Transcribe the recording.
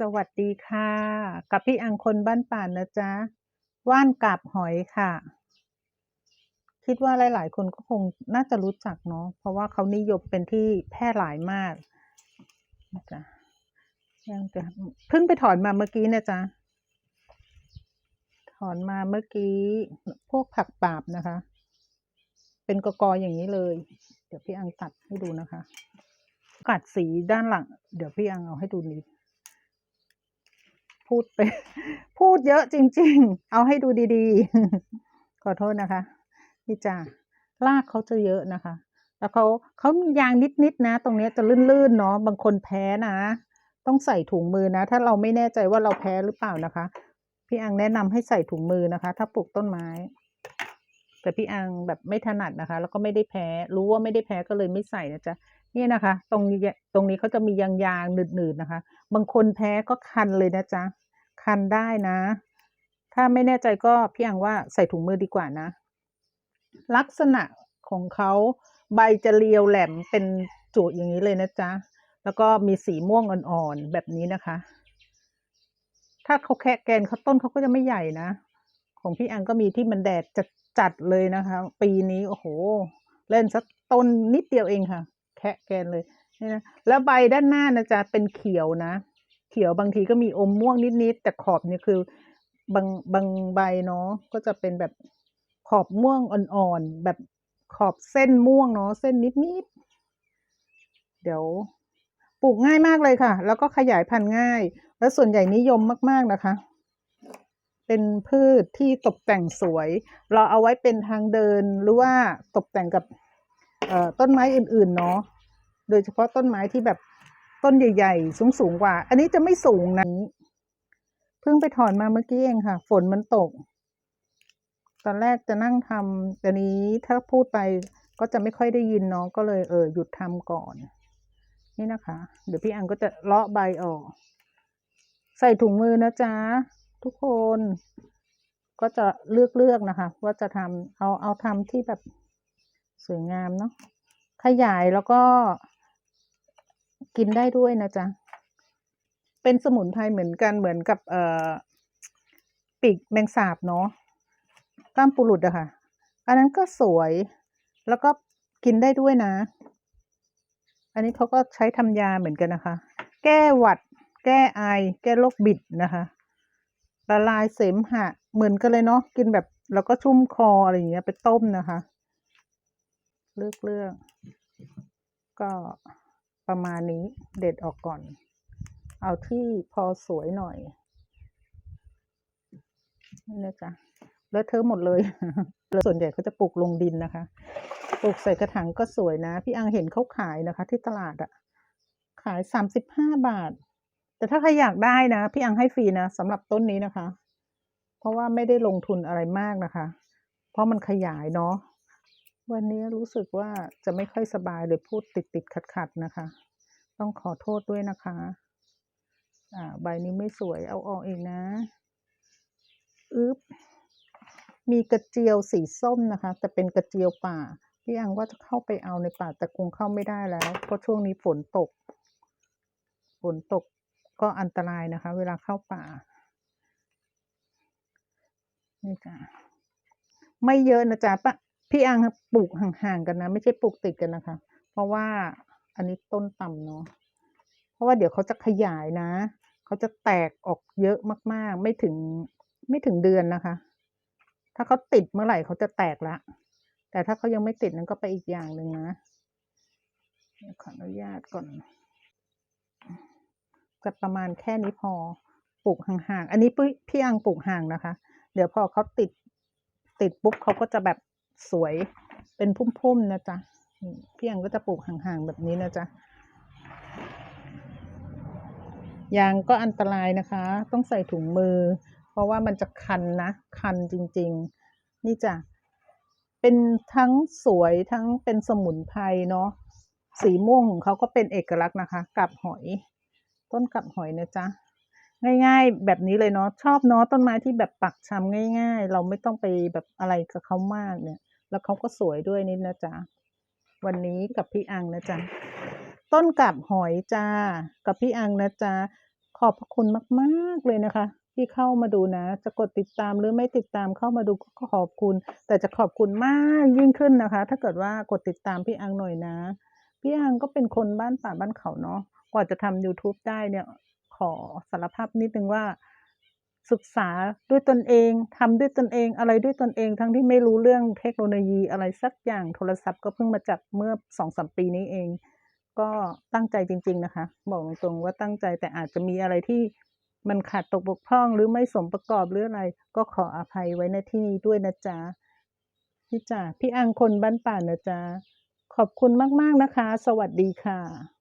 สวัสดีค่ะ กับพี่อังคนบ้านป่านนะจ๊ะ ว่านกาบหอยค่ะ คิดว่าหลาย ๆ คนก็คงน่าจะรู้จักเนาะ เพราะว่าเขานิยมเป็นที่แพร่หลายมากนะจ๊ะยังจะเพิ่งไปถอนมาเมื่อกี้นะจ๊ะ ถอนมาเมื่อกี้พวกผักปาบนะคะ เป็นกกออย่างนี้เลย เดี๋ยวพี่อังตัดให้ดูนะคะ กัดสีด้านหลัง เดี๋ยวพี่อังเอาให้ดูนิด พูดไป พูดเยอะจริง ๆ เอาให้ดูดีๆ ขอโทษนะคะ นี่จ้ะรากเขาจะเยอะนะคะ แล้วเขาเขามียางนิดๆนะ ตรงนี้จะลื่นๆเนาะบางคนแพ้นะ ต้องใส่ถุงมือนะ ถ้าเราไม่แน่ใจว่าเราแพ้หรือเปล่านะคะ พี่อังแนะนำให้ใส่ถุงมือนะคะ ถ้าปลูกต้นไม้ แต่พี่อังแบบไม่ถนัดนะคะ แล้วก็ไม่ได้แพ้รู้ว่าไม่ได้แพ้ก็เลยไม่ใส่นะจ๊ะนี่นะคะ ตรงนี้ตรงนี้เขาจะมียางๆหนืดๆนะคะ บางคนแพ้ก็คันเลยนะจ๊ะ คันได้นะ ถ้าไม่แน่ใจก็พี่อังว่าใส่ถุงมือดีกว่านะ ลักษณะของเขาใบจะเรียวแหลมเป็นจุอย่างนี้เลยนะจ๊ะ แล้วก็มีสีม่วงอ่อนๆแบบนี้นะคะ ถ้าเขาแคะแกนเขาต้นเขาก็จะไม่ใหญ่นะ ของพี่อังก็มีที่มันแดดจัดจัดเลยนะคะ ปีนี้โอ้โห เล่นสักต้นนิดเดียวเองค่ะ แคะแกนเลยนะแล้วใบด้านหน้านะจ๊ะเป็นเขียวนะ เขียวบางทีก็มีอมม่วงนิดๆแต่ขอบเนี่ยคือบางบางใบเนาะก็จะเป็นแบบขอบม่วงอ่อนๆแบบขอบเส้นม่วงเนาะเส้นนิดๆเดี๋ยวปลูกง่ายมากเลยค่ะ แล้วก็ขยายพันธุ์ง่าย แล้วส่วนใหญ่นิยมมาก ๆนะคะ เป็นพืชที่ตกแต่งสวย เราเอาไว้เป็นทางเดินหรือว่าตกแต่งกับต้นไม้อื่นๆเนาะโดยเฉพาะต้นไม้ที่แบบ ต้นใหญ่ ๆ สูงๆกว่า อันนี้จะไม่สูงนะเพิ่งไปถอนมาเมื่อกี้เองค่ะ ฝนมันตก ตอนแรกจะนั่งทำแต่นี้ถ้าพูดไปก็จะไม่ค่อยได้ยินเนาะก็เลยเออหยุดทำก่อน นี่นะคะ เดี๋ยวพี่อังก็จะเลาะใบออก ใส่ถุงมือนะจ๊ะทุกคนก็จะเลือกเลือกนะคะ ว่าจะทำเอาเอาทำที่แบบสวยงามเนาะขยายแล้วก็ กินได้ด้วยนะจ๊ะ เป็นสมุนไพรเหมือนกันเหมือนกับเอ่อปีกแมงสาบเนาะกล้ามปูหลุดอะค่ะ อันนั้นก็สวยแล้วก็กินได้ด้วยนะ อันนี้เขาก็ใช้ทำยาเหมือนกันนะคะ แก้หวัด แก้ไอ แก้โรคบิดนะคะละลายเสมหะ เหมือนกันเลยเนาะกินแบบแล้วก็ชุ่มคออะไรอย่างเงี้ยไปต้มนะคะ เลือกเลือกก็ ประมาณนี้เด็ดออกก่อน เอาที่พอสวยหน่อยนี่นะจ๊ะเลอะเทอหมดเลยส่วนใหญ่เขาจะปลูกลงดินนะคะ ปลูกใส่กระถางก็สวยนะ พี่อังเห็นเขาขายนะคะ ที่ตลาดอะขายสามสิบห้าบาท แต่ถ้าใครอยากได้นะ พี่อังให้ฟรีนะสำหรับต้นนี้นะคะ เพราะว่าไม่ได้ลงทุนอะไรมากนะคะ เพราะมันขยายเนาะ วันนี้รู้สึกว่าจะไม่ค่อยสบายเลยพูดติดติดขัดขัดนะคะ ต้องขอโทษด้วยนะคะ อ่า ใบนี้ไม่สวยเอาออกเองนะอึ๊บมีกระเจียวสีส้มนะคะ แต่เป็นกระเจียวป่าพี่อังว่าจะเข้าไปเอาในป่าแต่คงเข้าไม่ได้แล้ว เพราะช่วงนี้ฝนตก ฝนตกก็อันตรายนะคะ เวลาเข้าป่านี่จ้ะไม่เยอะนะจ๊ะปะ พี่อังปลูกห่างๆกันนะ ไม่ใช่ปลูกติดกันนะคะ เพราะว่าอันนี้ต้นต่ำเนาะเพราะว่าเดี๋ยวเขาจะขยายนะเขาจะแตกออกเยอะมากๆ ไม่ถึงไม่ถึงเดือนนะคะ ถ้าเขาติดเมื่อไหร่เขาจะแตกละแต่ถ้าเขายังไม่ติดนั้นก็ไปอีกอย่างหนึ่งนะขออนุญาตก่อนจะประมาณแค่นี้พอปลูกห่างๆ อันนี้พี่พี่อังปลูกห่างนะคะ เดี๋ยวพอเขาติดติดปุ๊บเขาก็จะแบบ สวยเป็นพุ่มๆนะจ๊ะพี่อังก็จะปลูกห่างๆแบบนี้นะจ๊ะยางก็อันตรายนะคะ ต้องใส่ถุงมือ เพราะว่ามันจะคันนะ คันจริง ๆ นี่จ้ะเป็นทั้งสวยทั้งเป็นสมุนไพรเนาะสีม่วงของเขาก็เป็นเอกลักษณ์นะคะ กับหอย ต้นกับหอยนะจ๊ะ ง่าย ๆ แบบนี้เลยเนาะชอบเนาะต้นไม้ที่แบบปักชำง่าย ๆ เราไม่ต้องไปแบบอะไรกับเขามากเนี่ย แล้วเขาก็สวยด้วยนิดนะจ๊ะวันนี้กับพี่อังนะจ๊ะต้นกับหอยจ้ากับพี่อังนะจ๊ะขอบพระคุณมากๆเลยนะคะ ที่เข้ามาดูนะ จะกดติดตามหรือไม่ติดตามเข้ามาดูก็ขอบคุณ แต่จะขอบคุณมากยิ่งขึ้นนะคะ ถ้าเกิดว่ากดติดตามพี่อังหน่อยนะ พี่อังก็เป็นคนบ้านป่าบ้านเขาเนาะกว่าจะทำยูทูบได้เนี่ย ขอสารภาพนิดหนึ่งว่าศึกษาด้วยตนเองทำด้วยตนเองอะไรด้วยตนเอง ทั้งที่ไม่รู้เรื่องเทคโนโลยีอะไรสักอย่างโทรศัพท์ก็เพิ่งมาจับเมื่อ2-3ปีนี้เอง ก็ตั้งใจจริง ๆนะคะ บอกตรงๆว่าตั้งใจแต่อาจจะมีอะไรที่มันขาดตกบกพร่องหรือไม่สมประกอบหรืออะไร ก็ขออภัยไว้ณที่นี้ด้วยนะจ๊ะพี่จ๋าพี่อังคนบ้านป่านะจ๊ะขอบคุณมากๆนะคะ สวัสดีค่ะ